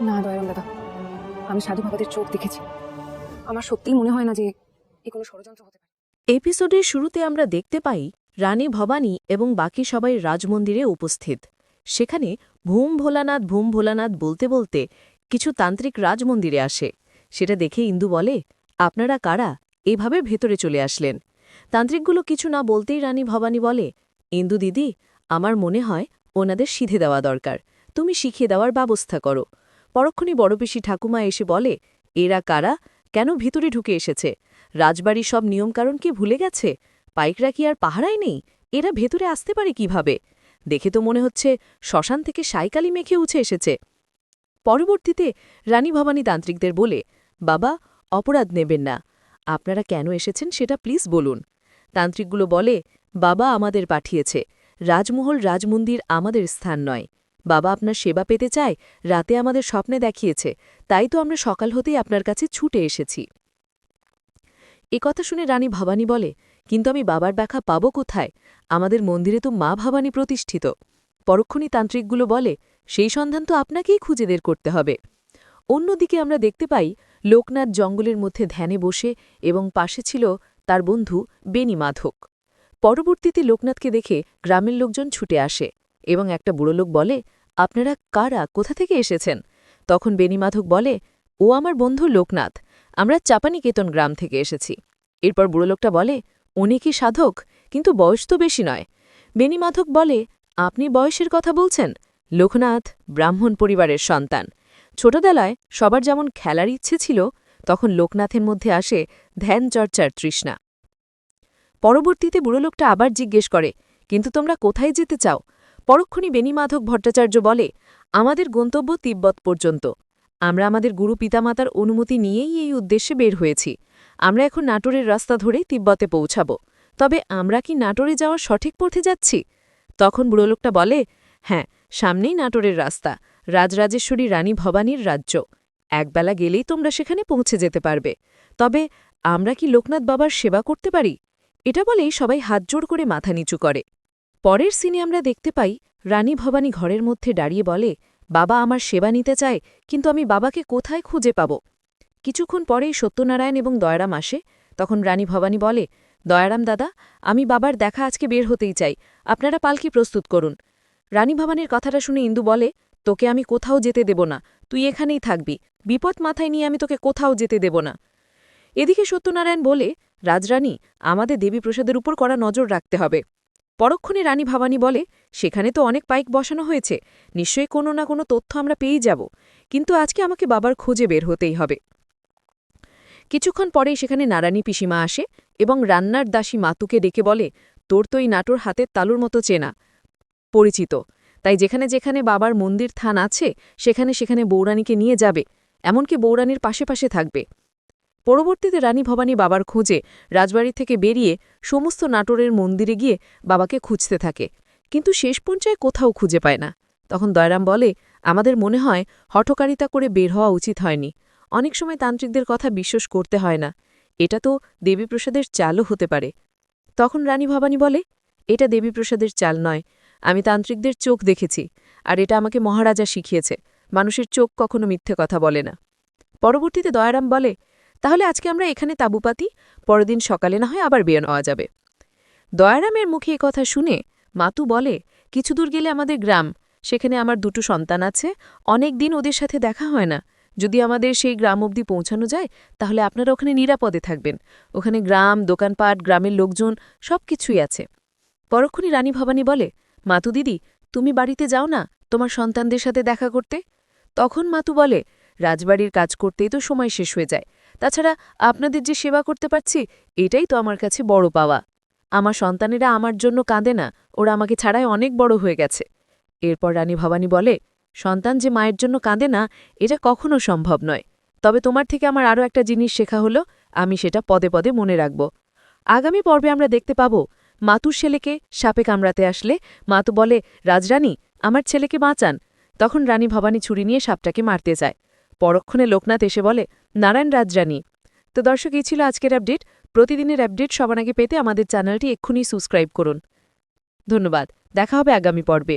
না দয়ারাম দাদা আমি সাধু বাবাদের চোখ দেখেছি। আমার সত্যিই মনে হয় না যে এ কোনো ষড়যন্ত্র হতে পারে। এপিসোডের শুরুতে আমরা দেখতে পাই রানী ভবানী এবং বাকি সবাই রাজমন্দিরে উপস্থিত। সেখানে ভূম ভোলানাথ ভূম ভোলানাথ বলতে বলতে কিছু তান্ত্রিক রাজমন্দিরে আসে। সেটা দেখে ইন্দু বলে, আপনারা কারা? এভাবে ভেতরে চলে আসলেন। তান্ত্রিকগুলো কিছু না বলতেই রানী ভবানী বলে, ইন্দু দিদি, আমার মনে হয় ওনাদের সিধে দেওয়া দরকার। তুমি শিখিয়ে দেওয়ার ব্যবস্থা করো। পরক্ষণই বড়পিসি ঠাকুমা এসে বলে, এরা কারা? কেন ভিতরে ঢুকে এসেছে? রাজবাড়ির সব নিয়মকানুন কি ভুলে গেছে? পাইকরা কি আর পাহারায় নেই? এরা ভেতরে আসতে পারে কীভাবে? দেখে তো মনে হচ্ছে শ্মশান থেকে সাইকালি মেখে উঠে এসেছে। পরবর্তীতে রানী ভবানী তান্ত্রিকদের বলে, বাবা, অপরাধ নেবেন না। আপনারা কেন এসেছেন সেটা প্লিজ বলুন। তান্ত্রিকগুলো বলে, বাবা আমাদের পাঠিয়েছে। রাজমহল, রাজমন্দির আমাদের স্থান নয়। বাবা আপনার সেবা পেতে চায়, রাতে আমাদের স্বপ্নে দেখিয়েছে, তাই তো আমরা সকাল হতেই আপনার কাছে ছুটে এসেছি। এ কথা শুনে রানী ভবানী বলে, কিন্তু আমি বাবার ব্যাখ্যা পাব কোথায়? আমাদের মন্দিরে তো মা ভবানী প্রতিষ্ঠিত। পরক্ষণী তান্ত্রিকগুলো বলে, সেই সন্ধান তো আপনাকেই খুঁজে বের করতে হবে। অন্যদিকে আমরা দেখতে পাই, লোকনাথ জঙ্গলের মধ্যে ধ্যানে বসে এবং পাশে ছিল তার বন্ধু বেনি মাধক। পরবর্তীতে লোকনাথকে দেখে গ্রামের লোকজন ছুটে আসে এবং একটা বুড়ো লোক বলে আপনারা কারা? কোথা থেকে এসেছেন? তখন বেনিমাধক বলে, ও আমার বন্ধু লোকনাথ। আমরা চাপানিকেতন গ্রাম থেকে এসেছি। এরপর বুড়ো লোকটা বলে, উনি কি সাধক? কিন্তু বয়স তো বেশি নয়। বেনিমাধক বলে, আপনি বয়সের কথা বলছেন? লোকনাথ, ব্রাহ্মণ পরিবারের সন্তান। ছোটবেলায় সবার যেমন খেলার ইচ্ছে ছিল, তখন লোকনাথের মধ্যে আসে ধ্যান চর্চার তৃষ্ণা। পরবর্তীতে বুড়ো লোকটা আবার জিজ্ঞেস করে, কিন্তু তোমরা কোথায় যেতে চাও? পরক্ষণী বেনিমাধক ভট্টাচার্য বলে, আমাদের গন্তব্য তিব্বত পর্যন্ত। আমরা আমাদের গুরু পিতামাতার অনুমতি নিয়েই এই উদ্দেশ্যে বের হয়েছি। আমরা এখন নাটোরের রাস্তা ধরেই তিব্বতে পৌঁছাব। তবে আমরা কি নাটোরে যাওয়ার সঠিক পথে যাচ্ছি? তখন বুড়োলোকটা বলে হ্যাঁ সামনেই নাটোরের রাস্তা, রাজরাজেশ্বরী রানী ভবানীর রাজ্য। একবেলা গেলেই তোমরা সেখানে পৌঁছে যেতে পারবে। তবে আমরা কি লোকনাথ বাবার সেবা করতে পারি? এটা বলেই সবাই হাত জোড় করে মাথা নিচু করে। পরের সিনে আমরা দেখতে পাই রানী ভবানী ঘরের মধ্যে দাঁড়িয়ে বলে, বাবা আমার সেবা নিতে চায়, কিন্তু আমি বাবাকে কোথায় খুঁজে পাব? কিছুক্ষণ পরেই সত্যনারায়ণ এবং দয়ারাম আসে। তখন রানী ভবানী বলে, দয়ারাম দাদা, আমি বাবার দেখা আজকে বের হতেই চাই। আপনারা পালকি প্রস্তুত করুন। রানী ভবানীর কথাটা শুনে ইন্দু বলে, তোকে আমি কোথাও যেতে দেব না, তুই এখানেই থাকবি। বিপদ মাথায় নিয়ে আমি তোকে কোথাও যেতে দেব না। এদিকে সত্যনারায়ণ বলে, রাজরানী, আমাদের দেবীপ্রসাদের উপর করা নজর রাখতে হবে। পরক্ষণে রানী ভবানী বলে, সেখানে তো অনেক পাইক বসানো হয়েছে, নিশ্চয়ই কোনো না কোনো তথ্য আমরা পেয়েই যাব, কিন্তু আজকে আমাকে বাবার খোঁজে বের হতেই হবে। কিছুক্ষণ পরেই সেখানে নারায়ণী পিসিমা আসে এবং রান্নার দাসী মাতুকে ডেকে বলে, তোর তো এই নাটোর হাতের তালুর মতো চেনা, পরিচিত। তাই যেখানে যেখানে বাবার মন্দির থান আছে, সেখানে সেখানে বৌরানীকে নিয়ে যাবে, এমনকি বৌরানীর পাশে পাশে থাকবে। পরবর্তীতে রানী ভবানী বাবার খোঁজে রাজবাড়ি থেকে বেরিয়ে সমস্ত নাটোরের মন্দিরে গিয়ে বাবাকে খুঁজতে থাকে। কিন্তু শেষ পর্যায়ে কোথাও খুঁজে পায় না। তখন দয়রাম বলে, আমাদের মনে হয় হঠকারিতা করে বের হওয়া উচিত হয়নি। অনেক সময় তান্ত্রিকদের কথা বিশ্বাস করতে হয় না। এটা তো দেবীপ্রসাদের চালও হতে পারে। তখন রানী ভবানী বলে, এটা দেবীপ্রসাদের চাল নয়। আমি তান্ত্রিকদের চোখ দেখেছি, আর এটা আমাকে মহারাজা শিখিয়েছে। মানুষের চোখ কখনো মিথ্যে কথা বলে না। পরবর্তীতে দয়ারাম বলে তাহলে আজকে আমরা এখানে তাবু পাতি পরদিন সকালে না হয় আবার বের নেওয়া যাবে। দয়ারামের মুখে কথা শুনে মাতু বলে, কিছু দূর গেলে আমাদের গ্রাম, সেখানে আমার দুটো সন্তান আছে, অনেক দিন ওদের সাথে দেখা হয় না। যদি আমাদের সেই গ্রাম অবধি পৌঁছানো যায়, তাহলে আপনারা ওখানে নিরাপদে থাকবেন। ওখানে গ্রাম, দোকানপাট, গ্রামের লোকজন সব কিছুই আছে। পরক্ষণই রানী ভবানী বলে, মাতু দিদি, তুমি বাড়িতে যাও না, তোমার সন্তানদের সাথে দেখা করতে? তখন মাতু বলে, রাজবাড়ির কাজ করতেই তো সময় শেষ হয়ে যায়। তাছাড়া আপনাদের যে সেবা করতে পারছি, এটাই তো আমার কাছে বড় পাওয়া। আমার সন্তানেরা আমার জন্য কাঁদে না, ওরা আমাকে ছাড়াই অনেক বড় হয়ে গেছে। এরপর রানী ভবানী বলে, সন্তান যে মায়ের জন্য কাঁদে না, এটা কখনো সম্ভব নয়। তবে তোমার থেকে আমার আরও একটা জিনিস শেখা হলো, আমি সেটা পদে পদে মনে রাখব। আগামী পর্বে আমরা দেখতে পাব, মাতুর ছেলেকে সাপে কামড়াতে আসলে, মাতু বলে, রাজরানী, আমার ছেলেকে বাঁচান। তখন রানী ভবানী ছুরি নিয়ে সাপটাকে মারতে যায়। পরক্ষণে লোকনাথ এসে বলে, নারায়ণ রাজরানী। তো দর্শক, এই ছিল আজকের আপডেট। প্রতিদিনের আপডেট সবার আগে পেতে আমাদের চ্যানেলটি এক্ষুনি সাবস্ক্রাইব করুন। ধন্যবাদ। দেখা হবে আগামী পর্বে।